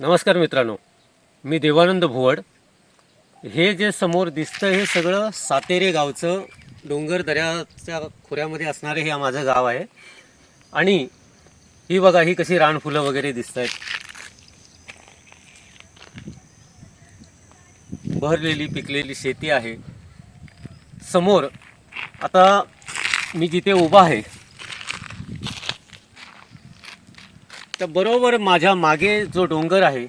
नमस्कार मित्रांनो. मी देवानंद भुवड. हे जे समोर दिसतं हे सगळं सातेरे गावचं डोंगर दऱ्याच्या खोऱ्यामध्ये असणारे हे माझं गाव आहे. आणि ही बघा ही कशी रानफुलं वगैरे दिसत आहेत भरलेली पिकलेली शेती आहे. समोर आता मी जिथे उभा आहे तर बरोबर माझ्या मागे जो डोंगर आहे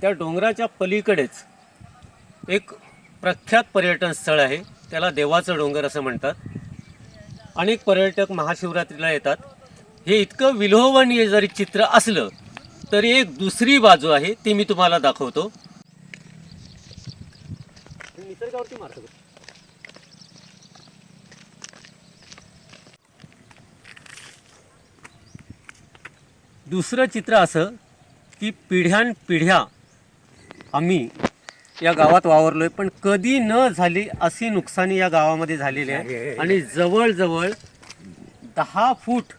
त्या डोंगराच्या पलीकडेच एक प्रख्यात पर्यटन स्थळ आहे. त्याला देवाचं डोंगर असं म्हणतात. अनेक पर्यटक महाशिवरात्रीला येतात. हे इतकं विलोभनीय जरी चित्र असलं तरी एक दुसरी बाजू आहे ती मी तुम्हाला दाखवतो. निसर्गावरती मारतो दुसरं चित्र असं की पिढ्यानपिढ्या आम्ही या गावात वावरलोय पण कधी न झाली अशी नुकसानी या गावामध्ये झालेली आहे. आणि जवळजवळ दहा फूट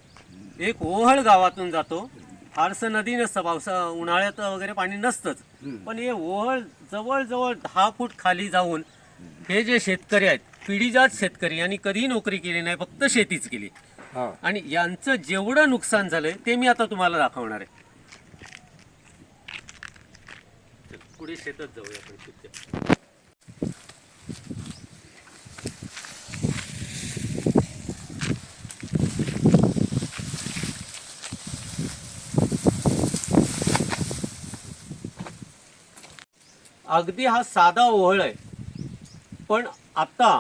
एक ओहळ गावातून जातो. फारसं नदी नसतं पावसा उन्हाळ्यात वगैरे पाणी नसतंच. पण हे ओहळ जवळजवळ दहा फूट खाली जाऊन हे जे शेतकरी आहेत पिढीजात शेतकरी यांनी कधी नोकरी केली नाही फक्त शेतीच केली. आणि यांचं जेवढं नुकसान झालंय ते मी आता तुम्हाला दाखवणार आहे. पुढे शेतात जाऊया आपण अगदी हा साधा ओहळ आहे. पण आता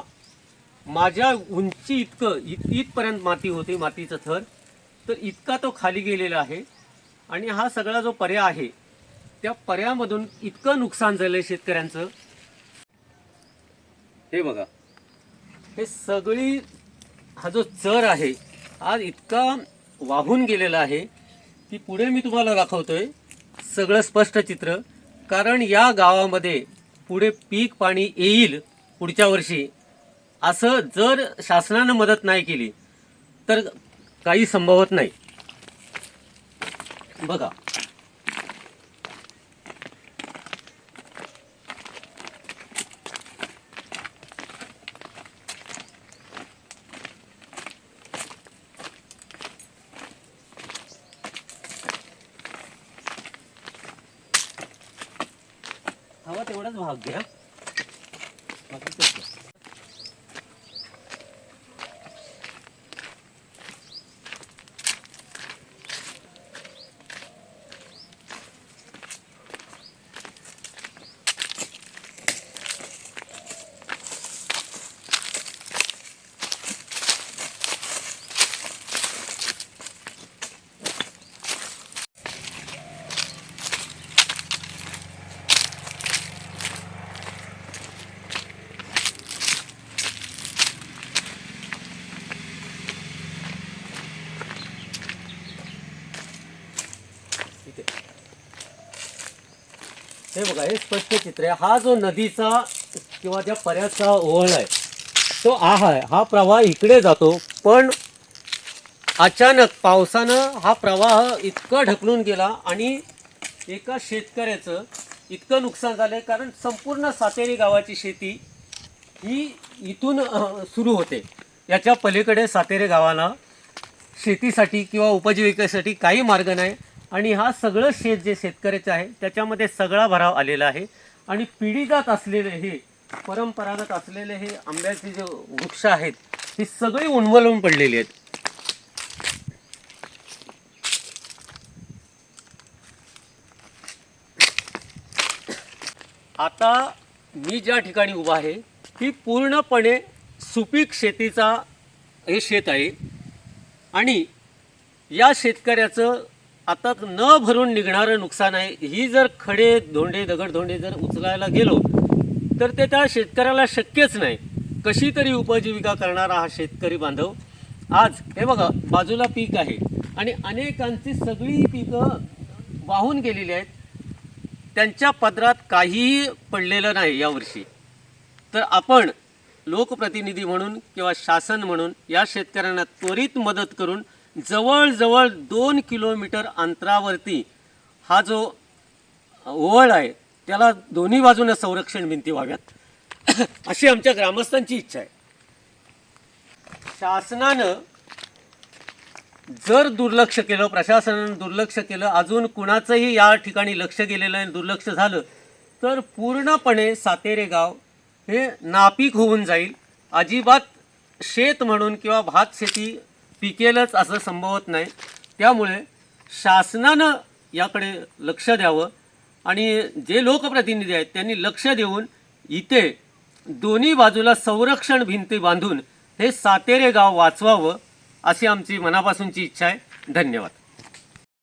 माझ्या उंची इतकं इत इथपर्यंत माती होती मातीचं थर. तर इतका तो खाली गेलेला आहे. आणि हा सगळा जो पर्या आहे त्या पर्यामधून इतकं नुकसान झालंय शेतकऱ्यांचं. हे बघा. हे सगळी हा जो चर आहे आज इतका वाहून गेलेला आहे की पुढे मी तुम्हाला दाखवतोय सगळं स्पष्ट चित्र. कारण या गावामध्ये पुढे पीक पाणी येईल पुढच्या वर्षी. असं जर शासनानं मदत नाही केली तर काही संभवत नाही. बघा. हवा तेवढाच भाग घ्या. हे बघा हे स्पष्ट चित्र आहे. हा जो नदीचा किंवा ज्या पर्याचा ओहळ आहे तो आ आहे. हा प्रवाह इकडे जातो पण अचानक पावसानं हा प्रवाह इतका ढकलून गेला आणि एका शेतकऱ्याचं इतकं नुकसान झालंय कारण संपूर्ण सातेरी गावाची शेती ही इथून सुरू होते. याच्या पलीकडे सातेरे गावाला शेतीसाठी किंवा उपजीविकेसाठी काही मार्ग नाही. आणि हा सगळं शेत जे शेतकऱ्याचं आहे त्याच्यामध्ये सगळा भराव आलेला आहे. आणि पिढीजात असलेले हे परंपरागत असलेले हे आंब्याचे जे वृक्ष आहेत ही सगळी उन्मलून पडलेली आहेत. आता मी ज्या ठिकाणी उभा आहे ही पूर्णपणे सुपीक शेतीचा हे शेत आहे. आणि या शेतकऱ्याचं आता न भरून निघणारं नुकसान आहे. ही जर खडे धोंडे दगडधोंडे जर उचलायला गेलो तर ते त्या शेतकऱ्याला शक्यच नाही. कशी तरी उपजीविका करणारा हा शेतकरी बांधव. आज हे बघा बाजूला पीक आहे आणि अनेकांची सगळी पिकं वाहून गेलेली आहेत. त्यांच्या पदरात काहीही पडलेलं नाही यावर्षी. तर आपण लोकप्रतिनिधी म्हणून किंवा शासन म्हणून या शेतकऱ्यांना त्वरित मदत करून जवळजवळ दोन किलोमीटर अंतरावरती हा जो ओळ आहे त्याला दोन्ही बाजूने संरक्षण भिंती व्हाव्यात. अशी आमच्या ग्रामस्थांची इच्छा आहे. शासनानं जर दुर्लक्ष केलं प्रशासनानं दुर्लक्ष केलं अजून कुणाचंही या ठिकाणी लक्ष गेलेलं आहे दुर्लक्ष झालं तर पूर्णपणे सातेरे गाव हे नापीक होऊन जाईल. अजिबात शेत म्हणून किंवा भात शेती पिकेलच असं संभवत नाही. त्यामुळे शासनानं याकडे लक्ष द्यावं आणि जे लोकप्रतिनिधी आहेत त्यांनी लक्ष देऊन इथे दोन्ही बाजूला संरक्षण भिंती बांधून हे सातेरे गाव वाचवावं अशी आमची मनापासूनची इच्छा आहे. धन्यवाद.